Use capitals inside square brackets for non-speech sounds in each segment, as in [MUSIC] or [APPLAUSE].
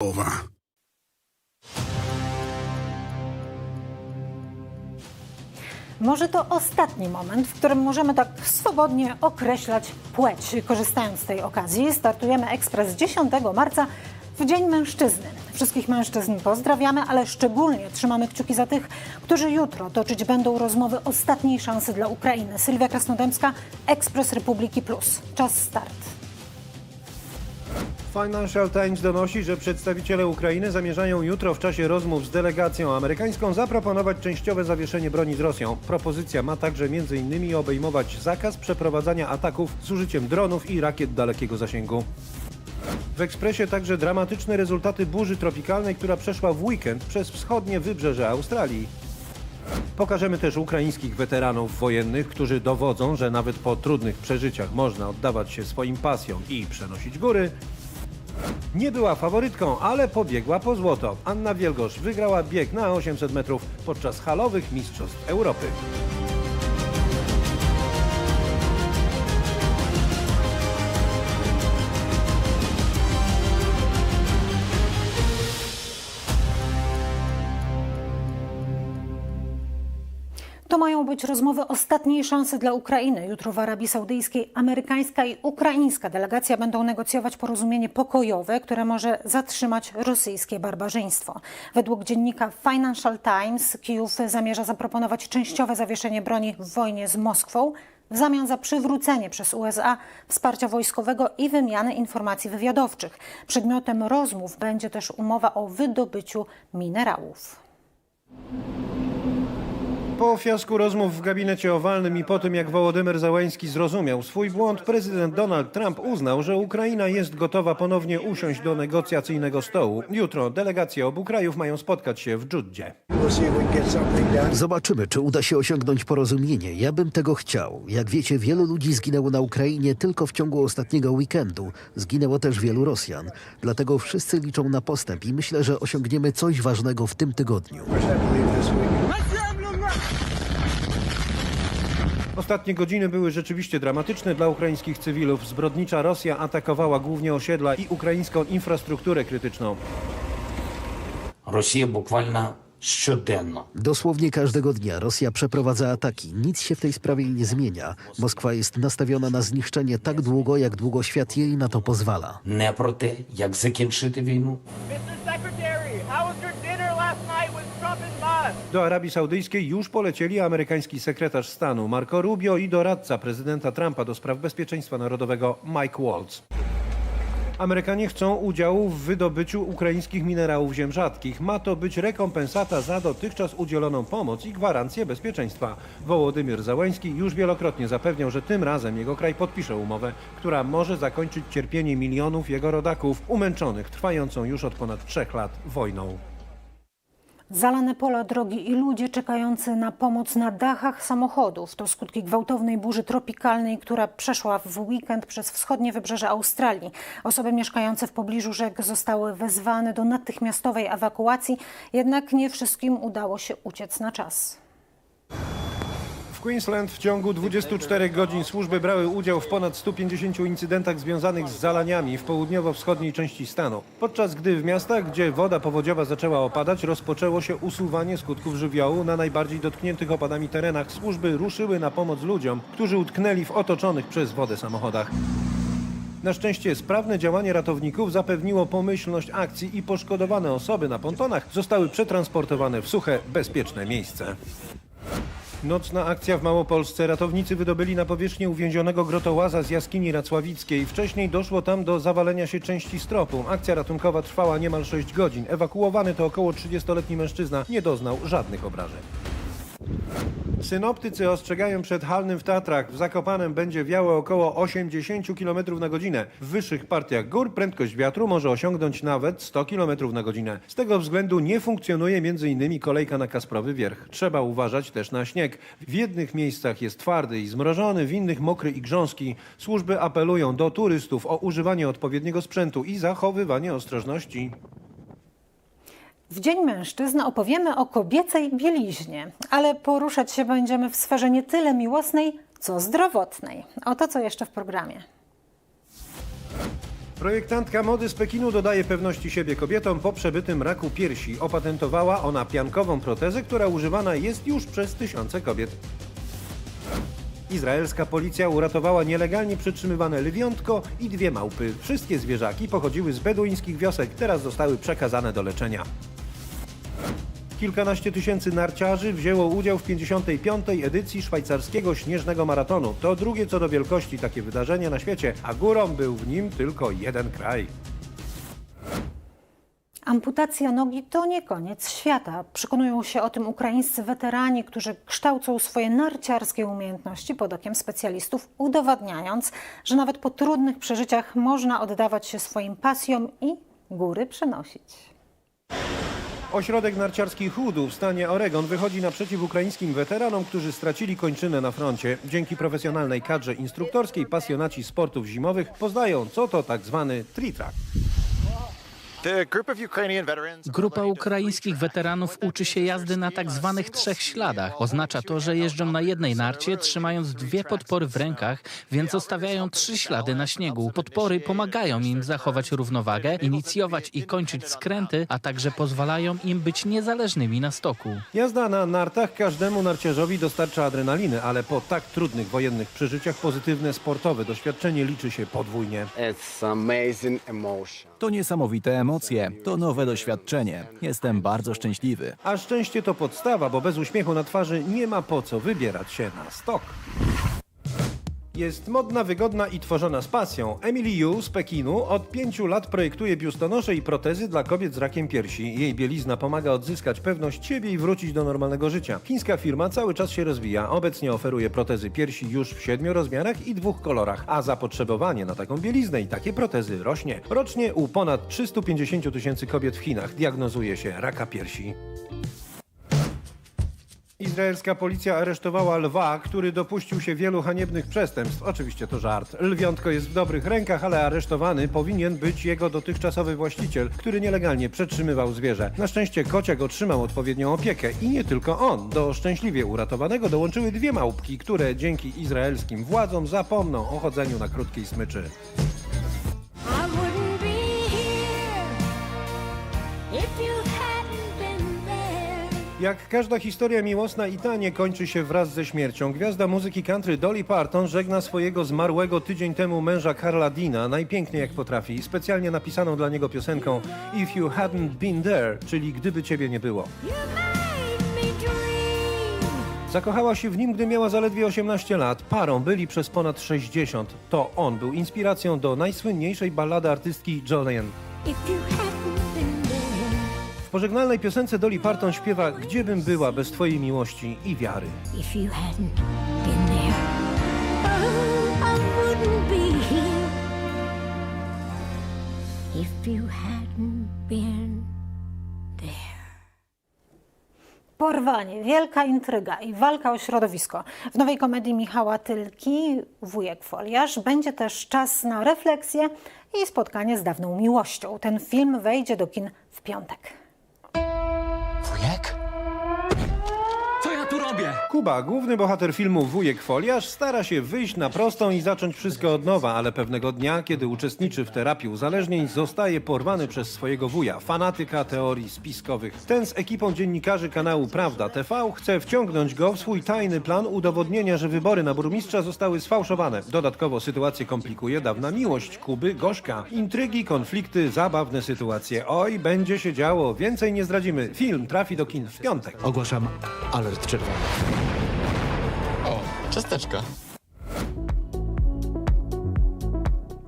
Over. Może to ostatni moment, w którym możemy tak swobodnie określać płeć. Korzystając z tej okazji, startujemy ekspres 10 marca w Dzień Mężczyzny. Wszystkich mężczyzn pozdrawiamy, ale szczególnie trzymamy kciuki za tych, którzy jutro toczyć będą rozmowy ostatniej szansy dla Ukrainy. Sylwia Krasnodębska, Ekspres Republiki Plus. Czas start. Financial Times donosi, że przedstawiciele Ukrainy zamierzają jutro w czasie rozmów z delegacją amerykańską zaproponować częściowe zawieszenie broni z Rosją. Propozycja ma także m.in. obejmować zakaz przeprowadzania ataków z użyciem dronów i rakiet dalekiego zasięgu. W ekspresie także dramatyczne rezultaty burzy tropikalnej, która przeszła w weekend przez wschodnie wybrzeże Australii. Pokażemy też ukraińskich weteranów wojennych, którzy dowodzą, że nawet po trudnych przeżyciach można oddawać się swoim pasjom i przenosić góry. Nie była faworytką, ale pobiegła po złoto. Anna Wielgosz wygrała bieg na 800 metrów podczas halowych Mistrzostw Europy. Być rozmowy ostatniej szansy dla Ukrainy. Jutro w Arabii Saudyjskiej amerykańska i ukraińska delegacja będą negocjować porozumienie pokojowe, które może zatrzymać rosyjskie barbarzyństwo. Według dziennika Financial Times Kijów zamierza zaproponować częściowe zawieszenie broni w wojnie z Moskwą w zamian za przywrócenie przez USA wsparcia wojskowego i wymiany informacji wywiadowczych. Przedmiotem rozmów będzie też umowa o wydobyciu minerałów. Po fiasku rozmów w gabinecie owalnym i po tym, jak Wołodymyr Załański zrozumiał swój błąd, prezydent Donald Trump uznał, że Ukraina jest gotowa ponownie usiąść do negocjacyjnego stołu. Jutro delegacje obu krajów mają spotkać się w Dżuddzie. Done. Zobaczymy, czy uda się osiągnąć porozumienie. Ja bym tego chciał. Jak wiecie, wielu ludzi zginęło na Ukrainie tylko w ciągu ostatniego weekendu. Zginęło też wielu Rosjan. Dlatego wszyscy liczą na postęp i myślę, że osiągniemy coś ważnego w tym tygodniu. Ostatnie godziny były rzeczywiście dramatyczne dla ukraińskich cywilów. Zbrodnicza Rosja atakowała głównie osiedla i ukraińską infrastrukturę krytyczną. Rosja bukvalnie Dosłownie każdego dnia Rosja przeprowadza ataki. Nic się w tej sprawie nie zmienia. Moskwa jest nastawiona na zniszczenie tak długo, jak długo świat jej na to pozwala. Nie proty, jak zakończyć wojnę. Do Arabii Saudyjskiej już polecieli amerykański sekretarz stanu Marco Rubio i doradca prezydenta Trumpa do spraw bezpieczeństwa narodowego Mike Waltz. Amerykanie chcą udziału w wydobyciu ukraińskich minerałów ziem rzadkich. Ma to być rekompensata za dotychczas udzieloną pomoc i gwarancję bezpieczeństwa. Wołodymyr Załański już wielokrotnie zapewniał, że tym razem jego kraj podpisze umowę, która może zakończyć cierpienie milionów jego rodaków umęczonych trwającą już od ponad trzech lat wojną. Zalane pola, drogi i ludzie czekający na pomoc na dachach samochodów to skutki gwałtownej burzy tropikalnej, która przeszła w weekend przez wschodnie wybrzeże Australii. Osoby mieszkające w pobliżu rzek zostały wezwane do natychmiastowej ewakuacji, jednak nie wszystkim udało się uciec na czas. W Queensland w ciągu 24 godzin służby brały udział w ponad 150 incydentach związanych z zalaniami w południowo-wschodniej części stanu. Podczas gdy w miastach, gdzie woda powodziowa zaczęła opadać, rozpoczęło się usuwanie skutków żywiołu na najbardziej dotkniętych opadami terenach, służby ruszyły na pomoc ludziom, którzy utknęli w otoczonych przez wodę samochodach. Na szczęście sprawne działanie ratowników zapewniło pomyślność akcji i poszkodowane osoby na pontonach zostały przetransportowane w suche, bezpieczne miejsce. Nocna akcja w Małopolsce. Ratownicy wydobyli na powierzchnię uwięzionego grotołaza z jaskini racławickiej. Wcześniej doszło tam do zawalenia się części stropu. Akcja ratunkowa trwała niemal 6 godzin. Ewakuowany to około 30-letni mężczyzna nie doznał żadnych obrażeń. Synoptycy ostrzegają przed halnym w Tatrach. W Zakopanem będzie wiało około 80 km na godzinę. W wyższych partiach gór prędkość wiatru może osiągnąć nawet 100 km na godzinę. Z tego względu nie funkcjonuje m.in. kolejka na Kasprowy Wierch. Trzeba uważać też na śnieg. W jednych miejscach jest twardy i zmrożony, w innych mokry i grząski. Służby apelują do turystów o używanie odpowiedniego sprzętu i zachowywanie ostrożności. W Dzień Mężczyzn opowiemy o kobiecej bieliźnie, ale poruszać się będziemy w sferze nie tyle miłosnej, co zdrowotnej. Oto co jeszcze w programie. Projektantka mody z Pekinu dodaje pewności siebie kobietom po przebytym raku piersi. Opatentowała ona piankową protezę, która używana jest już przez tysiące kobiet. Izraelska policja uratowała nielegalnie przetrzymywane lwiątko i dwie małpy. Wszystkie zwierzaki pochodziły z beduńskich wiosek, teraz zostały przekazane do leczenia. Kilkanaście tysięcy narciarzy wzięło udział w 55. edycji szwajcarskiego śnieżnego maratonu. To drugie co do wielkości takie wydarzenie na świecie, a górą był w nim tylko jeden kraj. Amputacja nogi to nie koniec świata. Przekonują się o tym ukraińscy weterani, którzy kształcą swoje narciarskie umiejętności pod okiem specjalistów, udowadniając, że nawet po trudnych przeżyciach można oddawać się swoim pasjom i góry przenosić. Ośrodek narciarski Hudu w stanie Oregon wychodzi naprzeciw ukraińskim weteranom, którzy stracili kończynę na froncie. Dzięki profesjonalnej kadrze instruktorskiej pasjonaci sportów zimowych poznają, co to tak zwany tri-track. Grupa ukraińskich weteranów uczy się jazdy na tak zwanych trzech śladach. Oznacza to, że jeżdżą na jednej narcie, trzymając dwie podpory w rękach, więc zostawiają trzy ślady na śniegu. Podpory pomagają im zachować równowagę, inicjować i kończyć skręty, a także pozwalają im być niezależnymi na stoku. Jazda na nartach każdemu narciarzowi dostarcza adrenaliny, ale po tak trudnych wojennych przeżyciach pozytywne sportowe doświadczenie liczy się podwójnie. It's amazing emotion. To niesamowite emocje, to nowe doświadczenie. Jestem bardzo szczęśliwy. A szczęście to podstawa, bo bez uśmiechu na twarzy nie ma po co wybierać się na stok. Jest modna, wygodna i tworzona z pasją. Emily Yu z Pekinu od pięciu lat projektuje biustonosze i protezy dla kobiet z rakiem piersi. Jej bielizna pomaga odzyskać pewność siebie i wrócić do normalnego życia. Chińska firma cały czas się rozwija. Obecnie oferuje protezy piersi już w siedmiu rozmiarach i dwóch kolorach, a zapotrzebowanie na taką bieliznę i takie protezy rośnie. Rocznie u ponad 350 tysięcy kobiet w Chinach diagnozuje się raka piersi. Izraelska policja aresztowała lwa, który dopuścił się wielu haniebnych przestępstw. Oczywiście to żart. Lwiątko jest w dobrych rękach, ale aresztowany powinien być jego dotychczasowy właściciel, który nielegalnie przetrzymywał zwierzę. Na szczęście kociak otrzymał odpowiednią opiekę i nie tylko on. Do szczęśliwie uratowanego dołączyły dwie małpki, które dzięki izraelskim władzom zapomną o chodzeniu na krótkiej smyczy. Jak każda historia miłosna i ta nie kończy się wraz ze śmiercią. Gwiazda muzyki country Dolly Parton żegna swojego zmarłego tydzień temu męża Carla Dina, najpiękniej jak potrafi, specjalnie napisaną dla niego piosenką If You Hadn't Been There, czyli Gdyby Ciebie nie było. Zakochała się w nim, gdy miała zaledwie 18 lat. Parą byli przez ponad 60. To on był inspiracją do najsłynniejszej ballady artystki Jolene. W pożegnalnej piosence Dolly Parton śpiewa Gdzie bym była bez Twojej miłości i wiary. If you hadn't been there. Oh, I wouldn't be here if you hadn't been there. Porwanie, wielka intryga i walka o środowisko. W nowej komedii Michała Tylki, Wujek Foliarz, będzie też czas na refleksję i spotkanie z dawną miłością. Ten film wejdzie do kin w piątek. Kuba, główny bohater filmu Wujek Foliarz, stara się wyjść na prostą i zacząć wszystko od nowa, ale pewnego dnia, kiedy uczestniczy w terapii uzależnień, zostaje porwany przez swojego wuja, fanatyka teorii spiskowych. Ten z ekipą dziennikarzy kanału Prawda TV chce wciągnąć go w swój tajny plan udowodnienia, że wybory na burmistrza zostały sfałszowane. Dodatkowo sytuację komplikuje dawna miłość Kuby, Gorzka. Intrygi, konflikty, zabawne sytuacje. Oj, będzie się działo. Więcej nie zdradzimy. Film trafi do kin w piątek. Ogłaszam alert czerwony. Ciasteczka.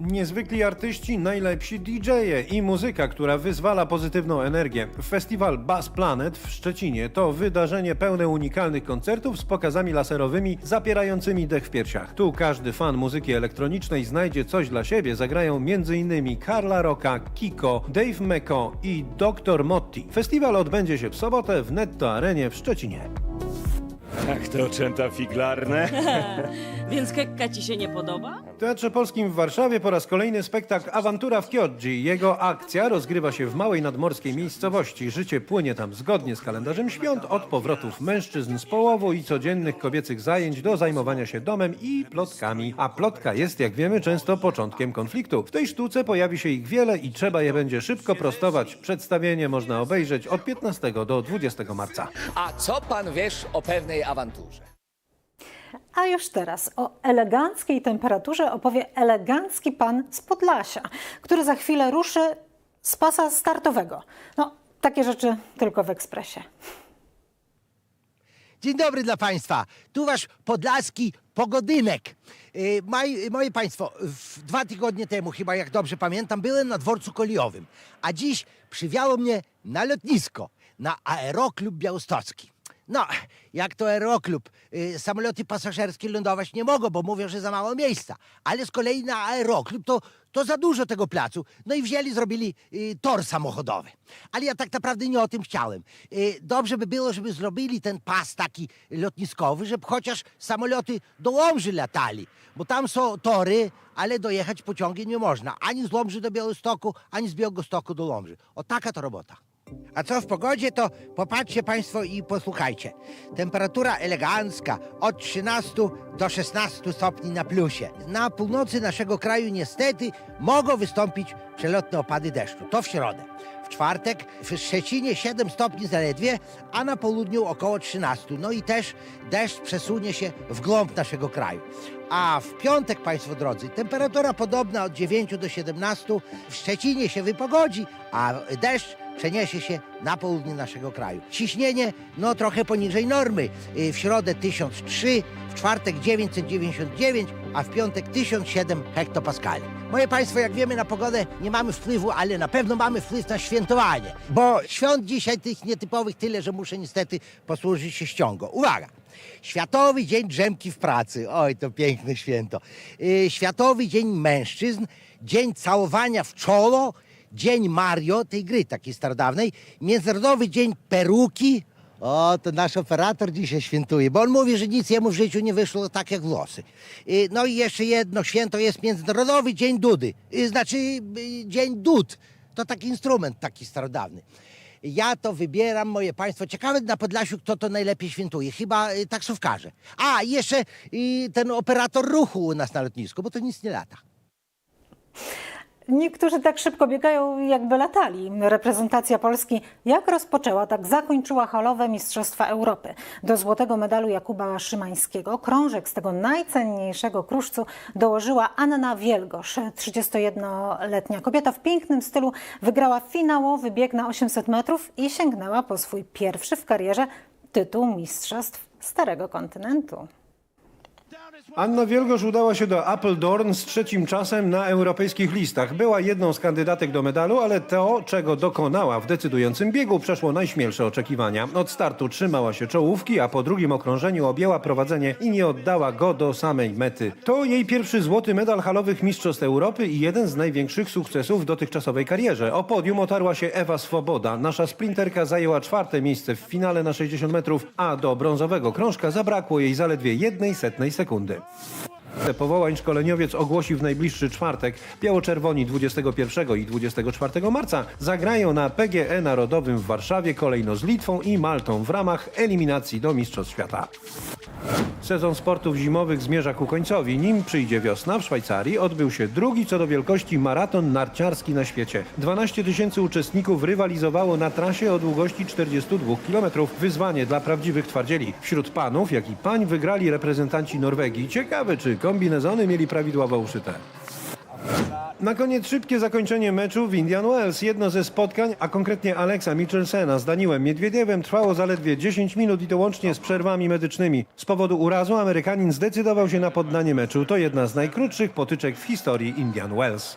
Niezwykli artyści, najlepsi DJ-e i muzyka, która wyzwala pozytywną energię. Festiwal Bass Planet w Szczecinie to wydarzenie pełne unikalnych koncertów z pokazami laserowymi zapierającymi dech w piersiach. Tu każdy fan muzyki elektronicznej znajdzie coś dla siebie. Zagrają m.in. Carla Rocka, Kiko, Dave Meko i Dr. Motti. Festiwal odbędzie się w sobotę w Netto Arenie w Szczecinie. Jak to oczęta figlarne? [LAUGHS] Więc kekka ci się nie podoba? W Teatrze Polskim w Warszawie po raz kolejny spektakl Awantura w Chioggi. Jego akcja rozgrywa się w małej nadmorskiej miejscowości. Życie płynie tam zgodnie z kalendarzem świąt, od powrotów mężczyzn z połowu i codziennych kobiecych zajęć do zajmowania się domem i plotkami. A plotka jest, jak wiemy, często początkiem konfliktu. W tej sztuce pojawi się ich wiele i trzeba je będzie szybko prostować. Przedstawienie można obejrzeć od 15 do 20 marca. A co pan wiesz o pewnej awanturze? A już teraz o eleganckiej temperaturze opowie elegancki pan z Podlasia, który za chwilę ruszy z pasa startowego. No, takie rzeczy tylko w ekspresie. Dzień dobry dla Państwa. Tu Wasz podlaski pogodynek. Yy, Maj, moje Państwo, w dwa tygodnie temu, chyba jak dobrze pamiętam, byłem na dworcu kolejowym, a dziś przywiało mnie na lotnisko, na Aeroklub Białostocki. No, jak to aeroklub, yy, samoloty pasażerskie lądować nie mogą, bo mówią, że za mało miejsca. Ale z kolei na aeroklub to, to za dużo tego placu. No i wzięli, zrobili yy, tor samochodowy. Ale ja tak naprawdę nie o tym chciałem. Yy, dobrze by było, żeby zrobili ten pas taki lotniskowy, żeby chociaż samoloty do Łomży latali. Bo tam są tory, ale dojechać pociągiem nie można. Ani z Łomży do Białegostoku, ani z Białegostoku do Łomży. O taka to robota. A co w pogodzie, to popatrzcie Państwo i posłuchajcie. Temperatura elegancka od 13 do 16 stopni na plusie. Na północy naszego kraju niestety mogą wystąpić przelotne opady deszczu. To w środę. W czwartek w Szczecinie 7 stopni zaledwie, a na południu około 13. No i też deszcz przesunie się w głąb naszego kraju. A w piątek, Państwo drodzy, temperatura podobna od 9 do 17. W Szczecinie się wypogodzi, a deszcz przeniesie się na południe naszego kraju. Ciśnienie, no trochę poniżej normy. Y, W środę 1003, w czwartek 999, a w piątek 1007 hektopaskali. Moje Państwo, jak wiemy, na pogodę nie mamy wpływu, ale na pewno mamy wpływ na świętowanie. Bo świąt dzisiaj tych nietypowych tyle, że muszę niestety posłużyć się ściągą. Uwaga! Światowy Dzień Drzemki w Pracy. Oj, to piękne święto. Y, Światowy Dzień Mężczyzn, Dzień Całowania w Czolo, Dzień Mario, tej gry takiej starodawnej, Międzynarodowy Dzień Peruki. O, to nasz operator dzisiaj świętuje, bo on mówi, że nic jemu w życiu nie wyszło tak jak włosy. Y, No i jeszcze jedno święto jest Międzynarodowy Dzień Dudy, y, znaczy Dzień Dud. To taki instrument taki starodawny. Ja to wybieram, moje państwo. Ciekawe na Podlasiu, kto to najlepiej świętuje. Chyba y, taksówkarze. A, i jeszcze y, ten operator ruchu u nas na lotnisku, bo to nic nie lata. Niektórzy tak szybko biegają, jakby latali. Reprezentacja Polski jak rozpoczęła, tak zakończyła halowe Mistrzostwa Europy. Do złotego medalu Jakuba Szymańskiego krążek z tego najcenniejszego kruszcu dołożyła Anna Wielgosz. 31-letnia kobieta w pięknym stylu wygrała finałowy bieg na 800 metrów i sięgnęła po swój pierwszy w karierze tytuł Mistrzostw Starego Kontynentu. Anna Wielgosz udała się do Appledorn z trzecim czasem na europejskich listach. Była jedną z kandydatek do medalu, ale to, czego dokonała w decydującym biegu, przeszło najśmielsze oczekiwania. Od startu trzymała się czołówki, a po drugim okrążeniu objęła prowadzenie i nie oddała go do samej mety. To jej pierwszy złoty medal halowych Mistrzostw Europy i jeden z największych sukcesów w dotychczasowej karierze. O podium otarła się Ewa Swoboda. Nasza sprinterka zajęła czwarte miejsce w finale na 60 metrów, a do brązowego krążka zabrakło jej zaledwie jednej setnej sekundy. Powołań szkoleniowiec ogłosi w najbliższy czwartek. Biało-czerwoni 21 i 24 marca zagrają na PGE Narodowym w Warszawie kolejno z Litwą i Maltą w ramach eliminacji do Mistrzostw Świata. Sezon sportów zimowych zmierza ku końcowi. Nim przyjdzie wiosna w Szwajcarii, odbył się drugi co do wielkości maraton narciarski na świecie. 12 tysięcy uczestników rywalizowało na trasie o długości 42 km. Wyzwanie dla prawdziwych twardzieli. Wśród panów, jak i pań wygrali reprezentanci Norwegii. Ciekawe, czy kombinezony mieli prawidłowo uszyte. Na koniec szybkie zakończenie meczu w Indian Wells. Jedno ze spotkań, a konkretnie Alexa Michelsena z Daniłem Miedwiediewem trwało zaledwie 10 minut i to łącznie z przerwami medycznymi. Z powodu urazu Amerykanin zdecydował się na poddanie meczu. To jedna z najkrótszych potyczek w historii Indian Wells.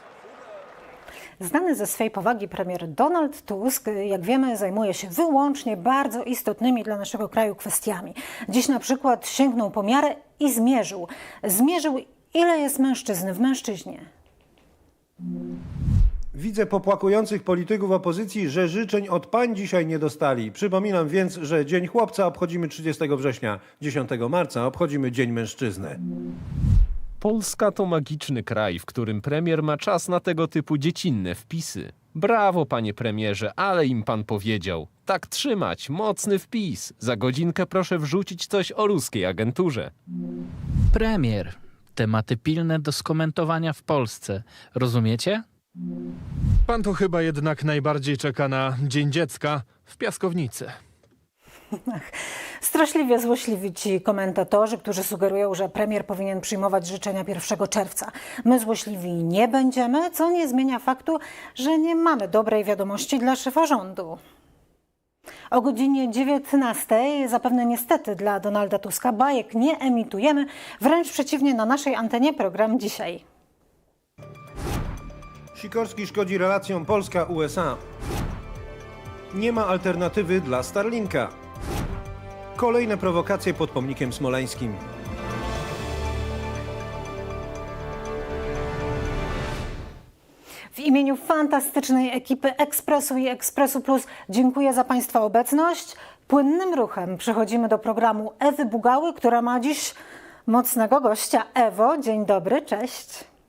Znany ze swej powagi premier Donald Tusk, jak wiemy, zajmuje się wyłącznie bardzo istotnymi dla naszego kraju kwestiami. Dziś na przykład sięgnął po miarę i zmierzył. Zmierzył, ile jest mężczyzn w mężczyźnie. Widzę popłakujących polityków opozycji, że życzeń od pań dzisiaj nie dostali. Przypominam więc, że Dzień Chłopca obchodzimy 30 września, 10 marca obchodzimy Dzień Mężczyzny. Polska to magiczny kraj, w którym premier ma czas na tego typu dziecinne wpisy. Brawo, panie premierze, ale im pan powiedział. Tak trzymać, mocny wpis. Za godzinkę proszę wrzucić coś o ruskiej agenturze. Premier. Tematy pilne do skomentowania w Polsce. Rozumiecie? Pan to chyba jednak najbardziej czeka na Dzień Dziecka w piaskownicy. Straszliwie złośliwi ci komentatorzy, którzy sugerują, że premier powinien przyjmować życzenia 1 czerwca. My złośliwi nie będziemy, co nie zmienia faktu, że nie mamy dobrej wiadomości dla szefa rządu. O godzinie 19, zapewne niestety dla Donalda Tuska, bajek nie emitujemy, wręcz przeciwnie na naszej antenie program dzisiaj. Sikorski szkodzi relacjom Polska-USA. Nie ma alternatywy dla Starlinka. Kolejne prowokacje pod pomnikiem smoleńskim. W imieniu fantastycznej ekipy Ekspresu i Ekspresu Plus dziękuję za Państwa obecność. Płynnym ruchem przechodzimy do programu Ewy Bugały, która ma dziś mocnego gościa. Ewo, dzień dobry, cześć.